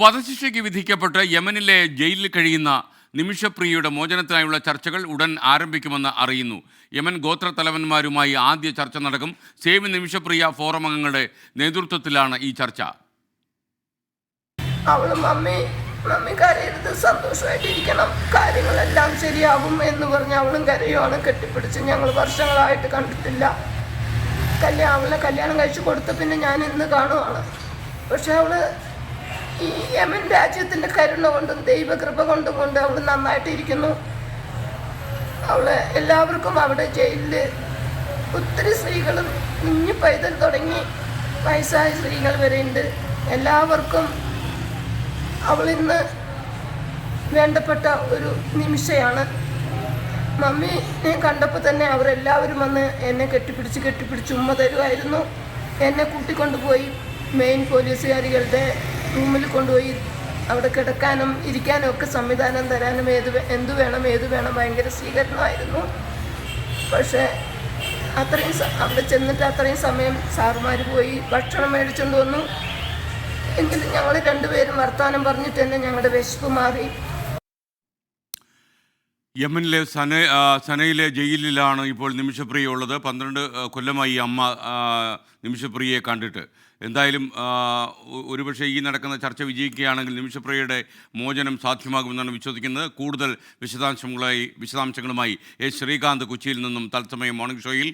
വധശിക്ഷയ്ക്ക് വിധിക്കപ്പെട്ട് യമനിലെ ജയിലിൽ കഴിയുന്ന നിമിഷപ്രിയയുടെ മോചനത്തിനായുള്ള ചർച്ചകൾ ഉടൻ ആരംഭിക്കുമെന്ന് അറിയുന്നു. യമൻ ഗോത്ര തലവന്മാരുമായി ആദ്യ ചർച്ച നടക്കും. സേവ് നിമിഷപ്രിയ ഫോറം അംഗങ്ങളുടെ നേതൃത്വത്തിലാണ് ഈ ചർച്ച. അവൾ മമ്മി മമ്മി കരയരുത്. സന്തോഷമായിട്ടിരിക്കണം കാര്യങ്ങളെല്ലാം ശരിയാകും എന്ന് പറഞ്ഞ് അവളും കരയുവാണ്. കെട്ടിപ്പിടിച്ച് ഞങ്ങൾ വർഷങ്ങളായിട്ട് കണ്ടിട്ടില്ല. കല്യാണം അവളെ കല്യാണം കഴിച്ചു കൊടുത്ത പിന്നെ ഞാൻ ഇന്ന് കാണുവാണ്. പക്ഷെ അവൾ ഈ യമൻ രാജ്യത്തിന്റെ കരുണ കൊണ്ടും ദൈവകൃപ കൊണ്ടും കൊണ്ട് അവൾ നന്നായിട്ടിരിക്കുന്നു. അവൾ എല്ലാവർക്കും അവിടെ ജയിലിൽ ഒത്തിരി സ്ത്രീകളും കുഞ്ഞു പൈതൽ തുടങ്ങി വയസ്സായ സ്ത്രീകൾ വരെയുണ്ട്. എല്ലാവർക്കും അവൾ ഇന്ന് വേണ്ടപ്പെട്ട ഒരു നിമിഷയാണ്. മമ്മിനെ കണ്ടപ്പോൾ തന്നെ അവരെല്ലാവരും വന്ന് എന്നെ കെട്ടിപ്പിടിച്ച് കെട്ടിപ്പിടിച്ച് ഉമ്മ തരുമായിരുന്നു എന്നെ കൂട്ടിക്കൊണ്ടുപോയി മെയിൻ പോലീസുകാരികളുടെ റൂമിൽ കൊണ്ടുപോയി അവിടെ കിടക്കാനും ഇരിക്കാനും ഒക്കെ സംവിധാനം തരാനും ഏത് എന്തു വേണം ഏത് വേണം ഭയങ്കര സ്വീകരണമായിരുന്നു. പക്ഷേ അത്രയും അവിടെ ചെന്നിട്ട് അത്രയും സമയം സാറുമാർ പോയി ഭക്ഷണം മേടിച്ചുകൊണ്ട് വന്നു. എങ്കിലും ഞങ്ങൾ രണ്ടുപേരും വർത്തമാനം പറഞ്ഞിട്ട് തന്നെ ഞങ്ങളുടെ വിശപ്പ് മാറി. യമനിലെ സന സനയിലെ ജയിലിലാണ് ഇപ്പോൾ നിമിഷപ്രിയ ഉള്ളത് പന്ത്രണ്ട് കൊല്ലമായി അമ്മ നിമിഷപ്രിയയെ കണ്ടിട്ട്. എന്തായാലും ഒരുപക്ഷെ ഈ നടക്കുന്ന ചർച്ച വിജയിക്കുകയാണെങ്കിൽ നിമിഷപ്രിയയുടെ മോചനം സാധ്യമാകുമെന്നാണ് വിശ്വസിക്കുന്നത്. കൂടുതൽ വിശദാംശങ്ങളായി വിശദാംശങ്ങളുമായി എ ശ്രീകാന്ത് കൊച്ചിയിൽ നിന്നും തത്സമയം മോർണിംഗ് ഷോയിൽ.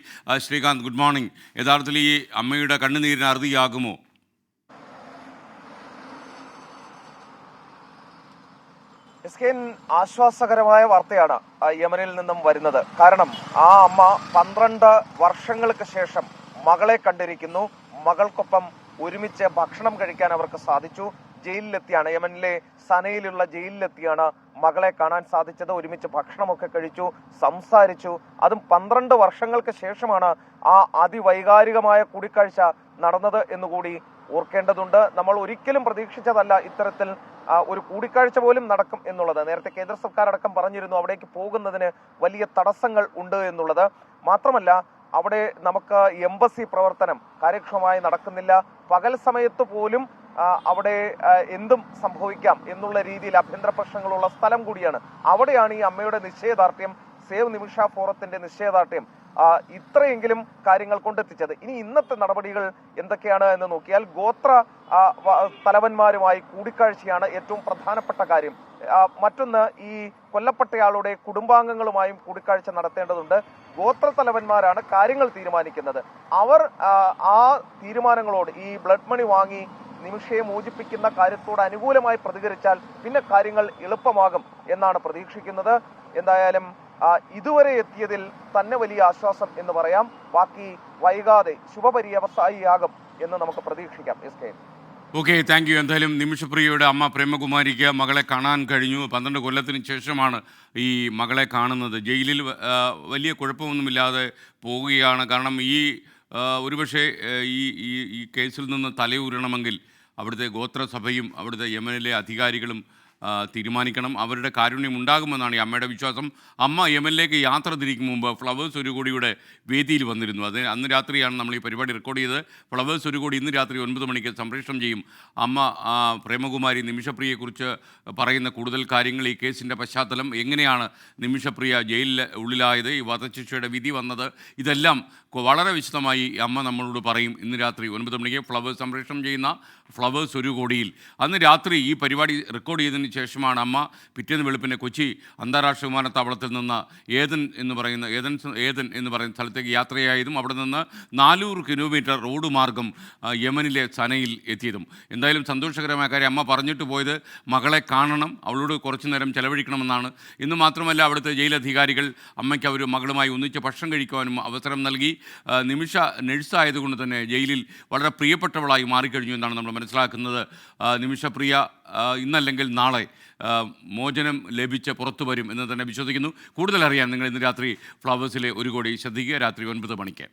Srikanth good morning. യഥാർത്ഥത്തിൽ ഈ അമ്മയുടെ കണ്ണുനീരിന് അറുതിയാകുമോ? എസ് കെ എൻ ആശ്വാസകരമായ വാർത്തയാണ് യമനിൽ നിന്നും വരുന്നത്. കാരണം ആ അമ്മ പന്ത്രണ്ട് വർഷങ്ങൾക്ക് ശേഷം മകളെ കണ്ടിരിക്കുന്നു. മകൾക്കൊപ്പം ഒരുമിച്ച് ഭക്ഷണം കഴിക്കാൻ അവർക്ക് സാധിച്ചു. ജയിലിലെത്തിയാണ് യമനിലെ സനയിലുള്ള ജയിലിലെത്തിയാണ് മകളെ കാണാൻ സാധിച്ചത്. ഒരുമിച്ച് ഭക്ഷണമൊക്കെ കഴിച്ചു സംസാരിച്ചു. അതും പന്ത്രണ്ട് വർഷങ്ങൾക്ക് ശേഷമാണ് ആ അതിവൈകാരികമായ കൂടിക്കാഴ്ച നടന്നത് എന്നുകൂടി ഓർക്കേണ്ടതുണ്ട്. നമ്മൾ ഒരിക്കലും പ്രതീക്ഷിച്ചതല്ല ഇത്തരത്തിൽ ഒരു കൂടിക്കാഴ്ച പോലും നടക്കും എന്നുള്ളത്. നേരത്തെ കേന്ദ്ര സർക്കാർ അടക്കം പറഞ്ഞിരുന്നു അവിടേക്ക് പോകുന്നതിന് വലിയ തടസ്സങ്ങൾ ഉണ്ട് എന്നുള്ളത്. മാത്രമല്ല അവിടെ നമുക്ക് എംബസി പ്രവർത്തനം കാര്യക്ഷമമായി നടക്കുന്നില്ല. പകൽ സമയത്ത് പോലും അവിടെ എന്തും സംഭവിക്കാം എന്നുള്ള രീതിയിൽ ആഭ്യന്തര പ്രശ്നങ്ങളുള്ള സ്ഥലം കൂടിയാണ്. അവിടെയാണ് ഈ അമ്മയുടെ നിശ്ചയദാർഢ്യം സേവ് നിമിഷ ഫോറത്തിന്റെ നിശ്ചയദാർഢ്യം ഇത്രയെങ്കിലും കാര്യങ്ങൾ കൊണ്ടെത്തിച്ചത്. ഇനി ഇന്നത്തെ നടപടികൾ എന്തൊക്കെയാണ് എന്ന് നോക്കിയാൽ ഗോത്ര തലവന്മാരുമായി കൂടിക്കാഴ്ചയാണ് ഏറ്റവും പ്രധാനപ്പെട്ട കാര്യം. മറ്റൊന്ന് ഈ കൊല്ലപ്പെട്ടയാളുടെ കുടുംബാംഗങ്ങളുമായും കൂടിക്കാഴ്ച നടത്തേണ്ടതുണ്ട്. ഗോത്ര തലവന്മാരാണ് കാര്യങ്ങൾ തീരുമാനിക്കുന്നത്. അവർ ആ, തീരുമാനങ്ങളോട് ഈ ബ്ലഡ് മണി വാങ്ങി നിമിഷയെ മോചിപ്പിക്കുന്ന കാര്യത്തോട് അനുകൂലമായി പ്രതികരിച്ചാൽ പിന്നെ കാര്യങ്ങൾ എളുപ്പമാകും എന്നാണ് പ്രതീക്ഷിക്കുന്നത്. എന്തായാലും ഇതുവരെ എത്തിയതിൽ തന്നെ വലിയ ആശ്വാസം എന്ന് പറയാം. ബാക്കി വൈകാതെ ശുഭപര്യവസായിയാകും എന്ന് നമുക്ക് പ്രതീക്ഷിക്കാം S K. Okay thank you എന്തായാലും നിമിഷപ്രിയയുടെ അമ്മ പ്രേമകുമാരിക്ക് മകളെ കാണാൻ കഴിഞ്ഞു. പന്ത്രണ്ട് കൊല്ലത്തിന് ശേഷമാണ് ഈ മകളെ കാണുന്നത്. ജയിലിൽ വലിയ കുഴപ്പമൊന്നുമില്ലാതെ പോവുകയാണ്. കാരണം ഈ ഒരുപക്ഷെ ഈ ഈ കേസിൽ നിന്ന് തലയൂരണമെങ്കിൽ അവിടുത്തെ ഗോത്രസഭയും അവിടുത്തെ എം എൽ എ അധികാരികളും തീരുമാനിക്കണം. അവരുടെ കാരുണ്യം ഉണ്ടാകുമെന്നാണ് ഈ അമ്മയുടെ വിശ്വാസം. അമ്മ യമനിലേക്ക് യാത്ര തിരിക്കും മുമ്പ് ഫ്ലവേഴ്സ് ഒരു കോടിയുടെ വേദിയിൽ വന്നിരുന്നു. അത് അന്ന് രാത്രിയാണ് നമ്മൾ ഈ പരിപാടി റെക്കോർഡ് ചെയ്തത്. ഫ്ലവേഴ്സ് ഒരു കോടി ഇന്ന് രാത്രി ഒൻപത് മണിക്ക് സംപ്രേഷണം ചെയ്യും. അമ്മ പ്രേമകുമാരി നിമിഷപ്രിയയെക്കുറിച്ച് പറയുന്ന കൂടുതൽ കാര്യങ്ങൾ ഈ കേസിന്റെ പശ്ചാത്തലം എങ്ങനെയാണ് നിമിഷപ്രിയ ജയിലിൽ ഉള്ളിലായത് ഈ വധശിക്ഷയുടെ വിധി വന്നത് ഇതെല്ലാം വളരെ വിശദമായി അമ്മ നമ്മളോട് പറയും. ഇന്ന് രാത്രി ഒൻപത് മണിക്ക് ഫ്ലവേഴ്സ് സംപ്രേഷണം ചെയ്യുന്ന ഫ്ലവേഴ്സ് ഒരു കോടിയിൽ. അന്ന് രാത്രി ഈ പരിപാടി റെക്കോർഡ് ചെയ്തതിന് ശേഷമാണ് അമ്മ പിറ്റേന്ന് വെളുപ്പിനെ കൊച്ചി അന്താരാഷ്ട്ര വിമാനത്താവളത്തിൽ നിന്ന് ഏതൻ എന്ന് പറയുന്ന ഏതൻ ഏതൻ എന്ന് പറയുന്ന സ്ഥലത്തേക്ക് യാത്രയായതും അവിടെ നിന്ന് നാനൂറ് കിലോമീറ്റർ റോഡ് മാർഗം യമനിലെ സനയിൽ എത്തിയതും. എന്തായാലും സന്തോഷകരമായ കാര്യം അമ്മ പറഞ്ഞിട്ട് പോയത് മകളെ കാണണം അവളോട് കുറച്ചു നേരം ചെലവഴിക്കണമെന്നാണ്. ഇന്ന് മാത്രമല്ല അവിടുത്തെ ജയിലധികാരികൾ അമ്മയ്ക്ക് അവർ മകളുമായി ഒന്നിച്ച് ഭക്ഷണം കഴിക്കുവാനും അവസരം നൽകി. നിമിഷ നഴ്സായതുകൊണ്ട് തന്നെ ജയിലിൽ വളരെ പ്രിയപ്പെട്ടവളായി മാറിക്കഴിഞ്ഞു എന്നാണ് നമ്മൾ മനസ്സിലാക്കുന്നത്. നിമിഷപ്രിയ ഇന്നല്ലെങ്കിൽ നാളെ മോചനം ലഭിച്ച പുറത്തു വരും എന്ന് തന്നെ വിശ്വസിക്കുന്നു. കൂടുതൽ അറിയാൻ നിങ്ങൾ ഇന്ന് രാത്രി ഫ്ലവേഴ്സിലെ ഒരു കോടി ശ്രദ്ധിക്കുക. രാത്രി ഒൻപത് മണിക്ക്.